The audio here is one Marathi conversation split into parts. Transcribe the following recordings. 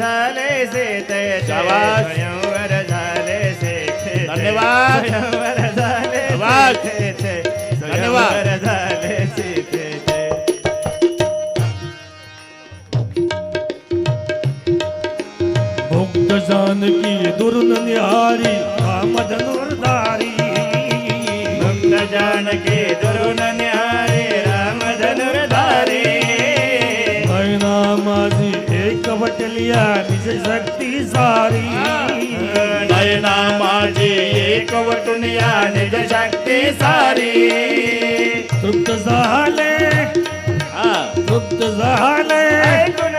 झाले सीते शाबास. स्वयंवर झाले सीते धन्यवाद. स्वयंवर झाले शाबास. सीतेचे. धन्यवाद. स्वयंवर झाले सीतेचे. मुक्त जानकी दुर्न निहारी रामधनुर्धारी मुक्त जानकी वटलिया निज शक्ती सारी। नयना माझी एक वटून या निज शक्ती सारी। तृप्त झाले। हा. तृप्त झाले। ऐकून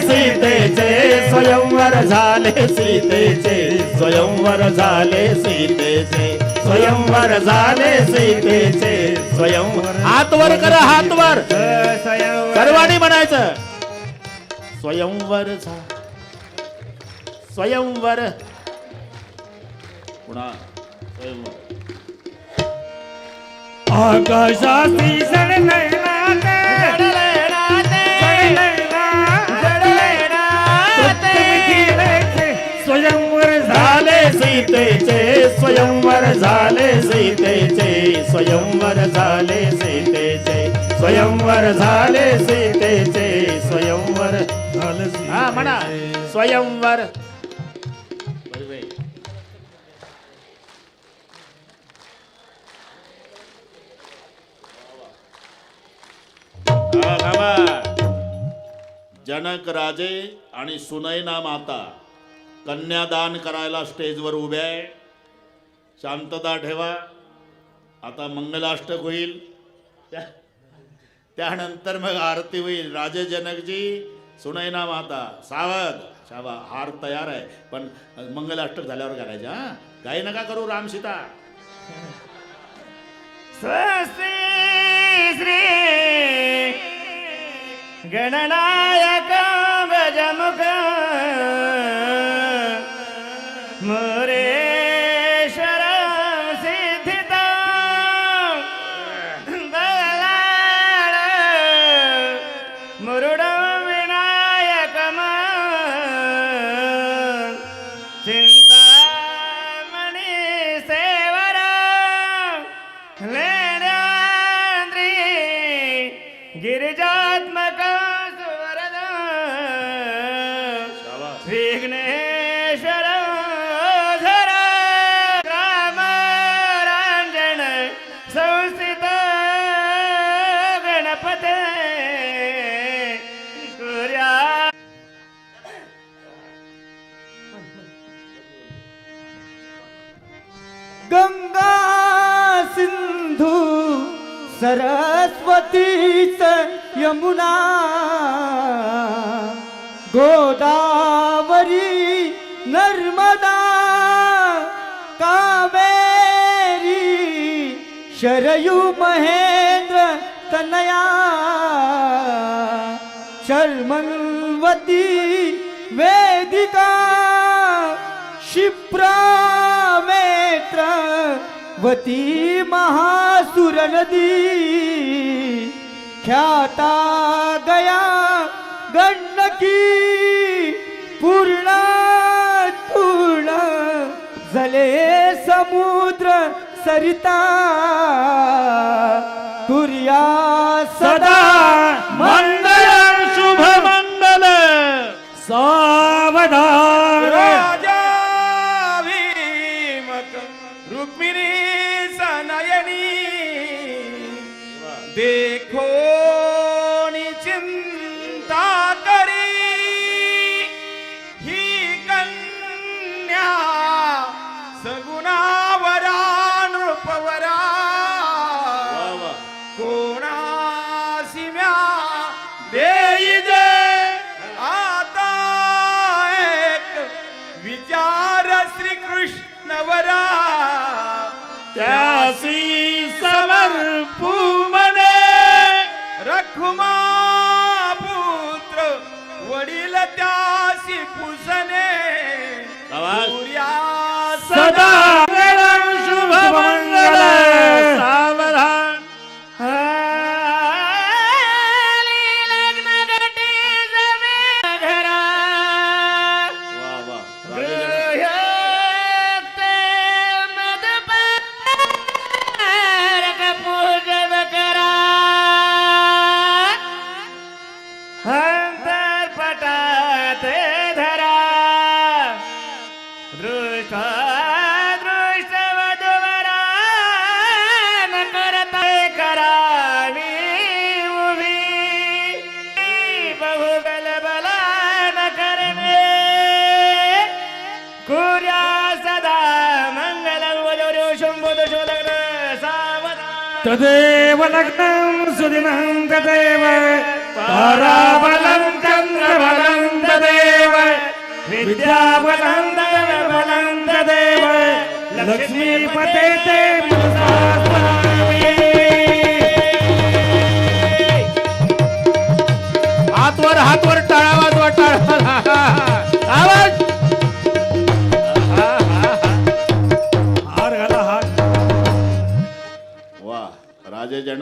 सीतेचे स्वयंवर झाले सीतेचे स्वयंवर झाले सीतेचे स्वयंवर झाले सीतेचे स्वयंवर हातवर करा हातवर. स्वयंवर सर्वांनी म्हणायचं. स्वयंवर झा स्वयंवर. पुन्हा. स्वयंवर. आकाशाती सडनयनाते स्वयंवर स्वयंवर झाले सीतेचे स्वयंवर झाले सीतेचे स्वयंवर झाले सीतेचे स्वयंवर झालं हा म्हणा. स्वयंवर. हा. जनक राजे आणि सुनैना माता कन्यादान करायला स्टेजवर उभे आहे. शांतता ठेवा. आता मंगलाष्टक होईल. त्या- त्यानंतर मग आरती होईल. राजे जनकजी सुनैना माता सावध. शाबा हार तयार आहे. पण मंगलाष्टक झाल्यावर करायचे हा? काही नका करू राम सीता. स्वस्ति श्री गणनायक भजमुख முருடா सरस्वतीच यमुना गोदावरी नर्मदा कावेरी शरयू महेंद्र तनया शर्मन्वती वेदिका वती महासुर नदी ख्याता गया गंडकी पूर्ण पूर्ण झाले समुद्र सरिता कुर्या सदा मंगल शुभ मंगल सावधा तदेव लग्नं सुदिनं तदेव। ताराबलं चन्द्रबलं तदेव। विद्याबलं धनबलं तदेव। लक्ष्मीपते ते हातवर हातवर टाळा वाजवा टाळा आवाज!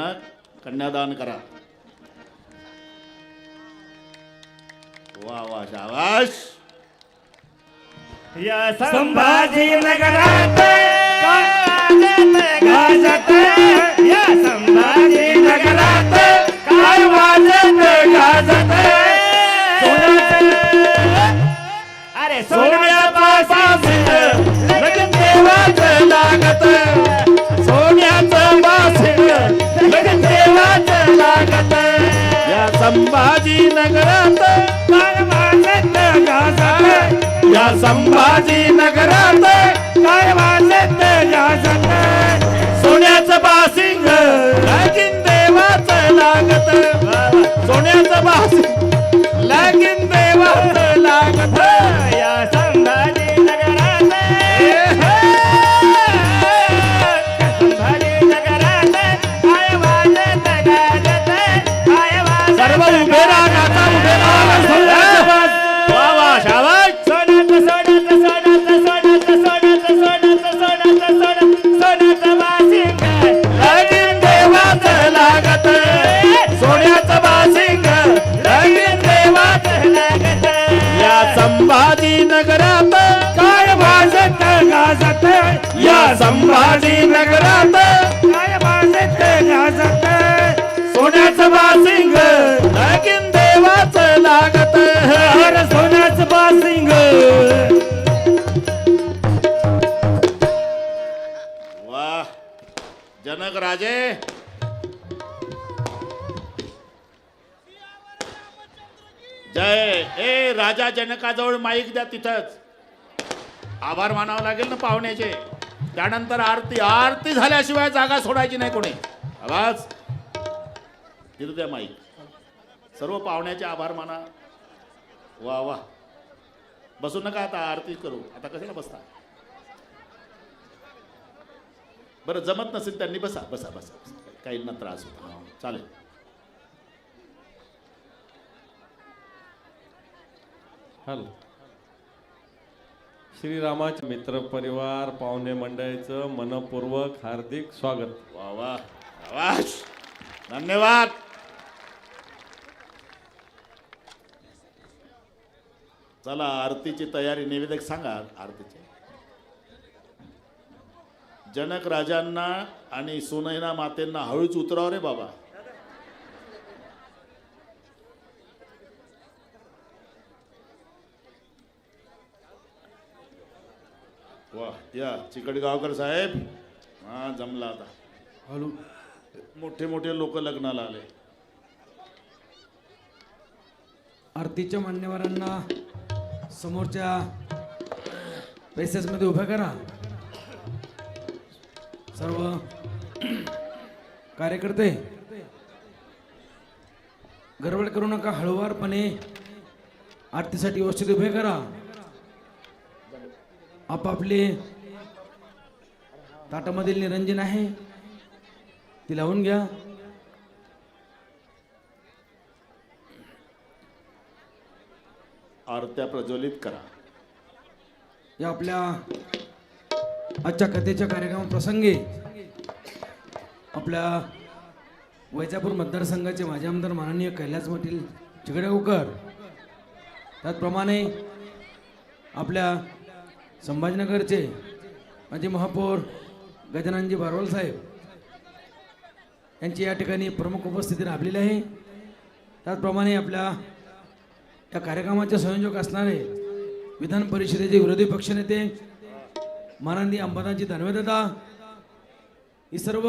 जनक कन्यादान करा. वा वा शाबाश या संभाजी नगरात गाजत या संभाजी नगरात काय वाजत गाजत अरे सोन्याचं संभाजी नगरात काय वाजत गाजत सोन्याचं बासिंग लगीन देवाच लागत. सोन्याचं बासिंग लगीन या संभाजी नगरात काय वाजत गाजत सोन्याचं बासिंग लगीन देवाचं लागत हर सोन्याचं बासिंग. वा. जनक राजे. जय. ए राजा जनकाजवळ माईक द्या तिथंच. आभार मानावं लागेल ना पाहुण्याचे. त्यानंतर आरती आरती झाल्याशिवाय जागा सोडायची नाही कोणी. आवाज. तिथं द्या माईक सर्व पाहुण्याचे आभार माना. वा वा. बसू नका आता आरती करू. आता कशाला बसता? बरं जमत नसेल त्यांनी बसा बसा बसा. काहींना त्रास होता. चालेल. हॅलो. श्रीरामाचे मित्र परिवार पाहुणे मंडळीचं मनपूर्वक हार्दिक स्वागत. वा वा आवाज धन्यवाद. चला आरतीची तयारी निवेदक सांगा आरतीची. जनक राजांना आणि सुनैना मातेंना हळूच उतराव रे बाबा. वा. या चिकडगावकर साहेब. हा जमला आता. हळू मोठे मोठे लोक लग्नाला आले. आरतीच्या मान्यवरांना समोरच्या मध्ये उभं करा. सर्व कार्यकर्ते गडबड करू नका. हळुवारपणे आरतीसाठी व्यवस्थित उभे करा. आपापले ताटामधील निरंजन आहे. ती लावून घ्या. आरत्या प्रज्वलित करा. या आपल्या आजच्या कथेच्या कार्यक्रमाप्रसंगी आपल्या वैजापूर मतदारसंघाचे माजी आमदार माननीय कैलास पाटील चिगडेगावकर त्याचप्रमाणे आपल्या संभाजीनगरचे माजी महापौर गजाननजी बारवाल साहेब यांची या ठिकाणी प्रमुख उपस्थिती लाभलेली आहे. त्याचप्रमाणे आपल्या या कार्यक्रमाचे संयोजक असणारे विधान परिषदेचे विरोधी पक्षनेते माननीय अंबादांची दानवेदादा ही सर्व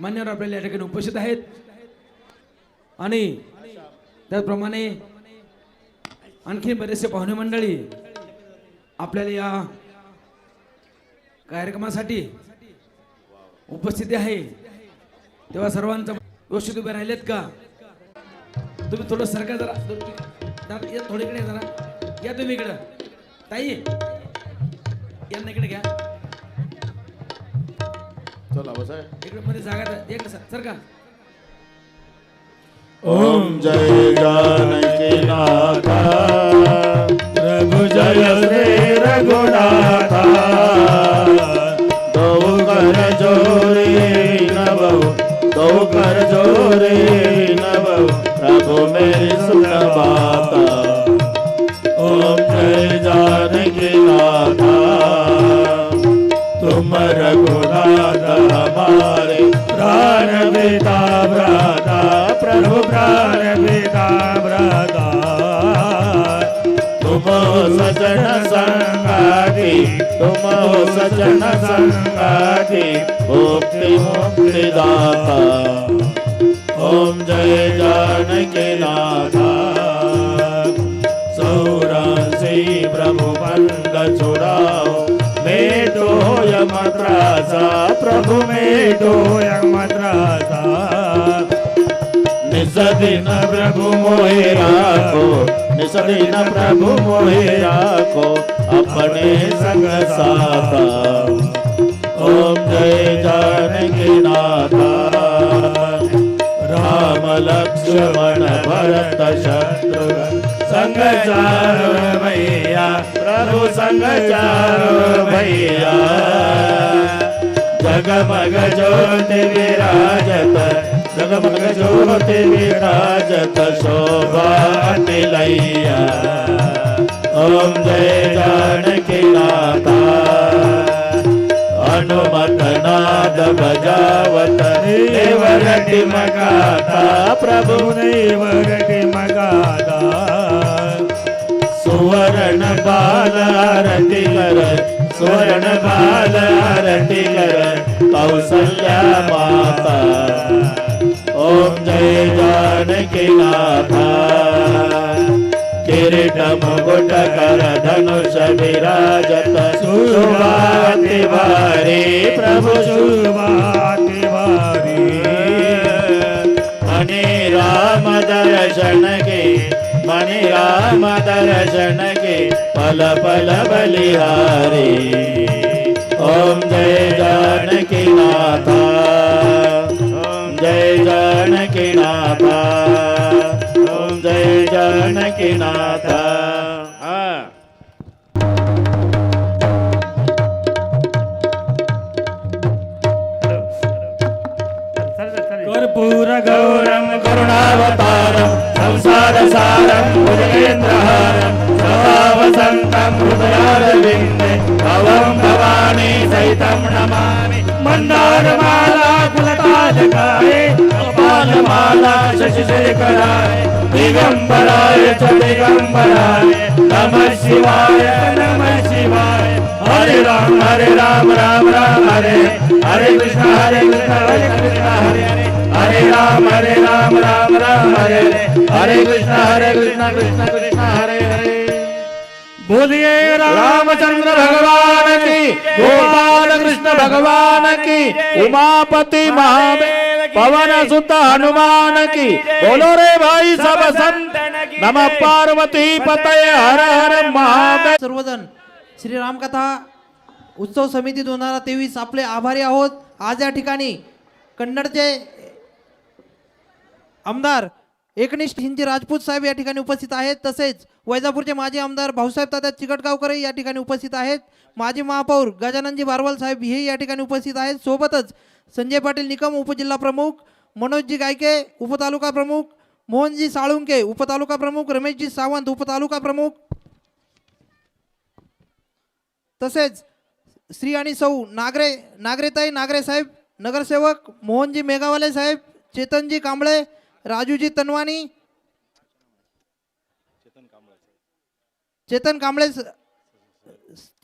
मान्यवर आपल्याला या ठिकाणी उपस्थित आहेत. आणि त्याचप्रमाणे आणखी बरेचसे पाहुणे मंडळी आपल्याला या कार्यक्रमासाठी उपस्थिती आहे. तेव्हा सर्वांचं व्यवस्थित उभे राहिलेत का? तुम्ही थोडं सरका जरा. थोडे इकडे जरा. या तुम्ही इकडं. ताई यांना इकडे घ्या. चला इकडे मध्ये जागा. इकडे सर सरका. ओम जय जानकी नाथा प्रभु जय दो कर जोरे नभो दो कर जोरे नभो, प्रभु मेरी सुन जानकी नाथा तुम रघुनाथ हमारे प्राण भ्राता, प्रभु प्राण पिता सजन संगाती तुम हो सजन संगाती मुक्ति मुक्ति दाता। ओम जय जानकी नाथा। सौरासी प्रभु बंद छुड़ाओ मे मेटो यमत्रासा प्रभु मे मेटो यमत्रासा निसदिन प्रभु मोहे राखो निसदिन प्रभु मोहे राखो अपने संग साथा। ओम जय जानकी नाथा राम लक्ष्मण भरत शत्रु। संग चारो भैया प्रभु संग चारो भैया जगमग ज्योति विराजत जगमग ज्योति विराजत शोभा तिलैया ओम जय जानकी नाथा हनुमत नाद बजावत देवरति मगाता प्रभु देवरति मगाता सुवर्ण बाल आरती कर सुवर्ण बाल कौसल्या माता। ओम जय जानकी नाथा किरीट मुकुट कर धनुष विराजत। सुभाति भारी प्रभु सुभाति भारी मणि राम दर्शन के मणि राम दर्शन के पल पल बलिहारी। ओम जय जानकी नाथा ओम जय जानकी नाथा ओम जय जानकी नाथा कर्पूर गौरम करुणावतारम संसार सारम भुजगेन्द्रहारम नमामि सहितं नमामि। मन्दारमाला कुलतालकाय कपालमाला शशिशेखराय दिगम्बराय च दिगम्बराय नमः शिवाय नमः शिवाय। हरे राम हरे राम राम राम हरे। हरे कृष्ण हरे कृष्ण हरे कृष्ण हरे हरे। हरे राम हरे राम राम राम हरे हरे। हरे कृष्ण हरे कृष्ण कृष्ण कृष्ण हरे बोलिए रामचंद्र भगवान की गोपाल कृष्ण भगवान की उमापति महादेव पवन सुत हनुमान की बोलो रे भाई सब संत नम पार्वती पतय हर हर महादेव। सर्वजण श्री रामकथा उत्सव समिती दोन हजार तेवीस आपले आभारी आहोत. आज या ठिकाणी कन्नडचे आमदार एकनिष्ठ हिंदी राजपूत साहेब या ठिकाणी उपस्थित आहेत. तसेच वैजापूरचे माजी आमदार भाऊसाहेब तात्या चिकटगावकर या ठिकाणी उपस्थित आहेत. माजी महापौर गजाननजी बारवाल साहेब हे या ठिकाणी उपस्थित आहेत. सोबतच संजय पाटील निकम उपजिल्हा प्रमुख मनोजजी गायके उपतालुका प्रमुख मोहनजी साळुंके उपतालुका प्रमुख रमेशजी सावंत उपतालुका प्रमुख. तसेच श्री आणि सौ नागरे नागरेताई नागरे साहेब नगरसेवक मोहनजी मेघावाले साहेब चेतनजी कांबळे राजूजी तनवानी चेतन कांबळे स-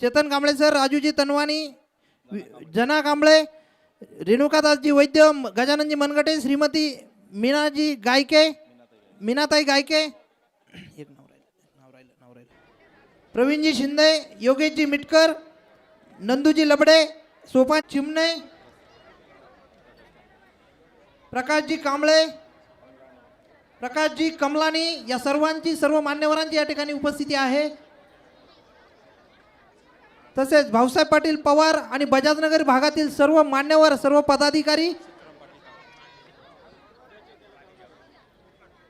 चेतन कांबळे सर राजूजी तनवानी जना कांबळे रेणुकादासजी वैद्य गजाननजी मनगटे श्रीमती मीनाजी गायके मीनाताई गायके एक नाव राहिलं नाव राहिलं नाव राहिलं प्रवीणजी शिंदे योगेशजी मिटकर नंदूजी लबडे सोपान चिमणे प्रकाशजी कांबळे प्रकाशजी कमलानी या सर्वांची सर्व मान्यवरांची या ठिकाणी उपस्थिती आहे. तसेच भाऊसाहेब पाटील पवार आणि बजाजनगर भागातील सर्व मान्यवर सर्व पदाधिकारी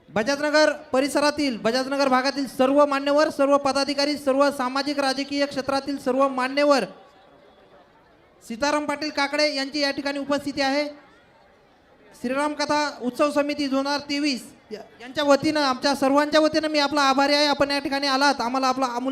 बजाजनगर परिसरातील बजाजनगर भागातील सर्व मान्यवर सर्व पदाधिकारी सर्व सामाजिक राजकीय क्षेत्रातील सर्व मान्यवर सीताराम पाटील काकडे यांची या ठिकाणी उपस्थिती आहे. श्रीराम कथा उत्सव समिती दोन हजार तेवीस. यांच्या वतीनं आमच्या सर्वांच्या वतीनं मी आपला आभारी आहे. आपण या ठिकाणी आलात. आम्हाला आपला अमूल्य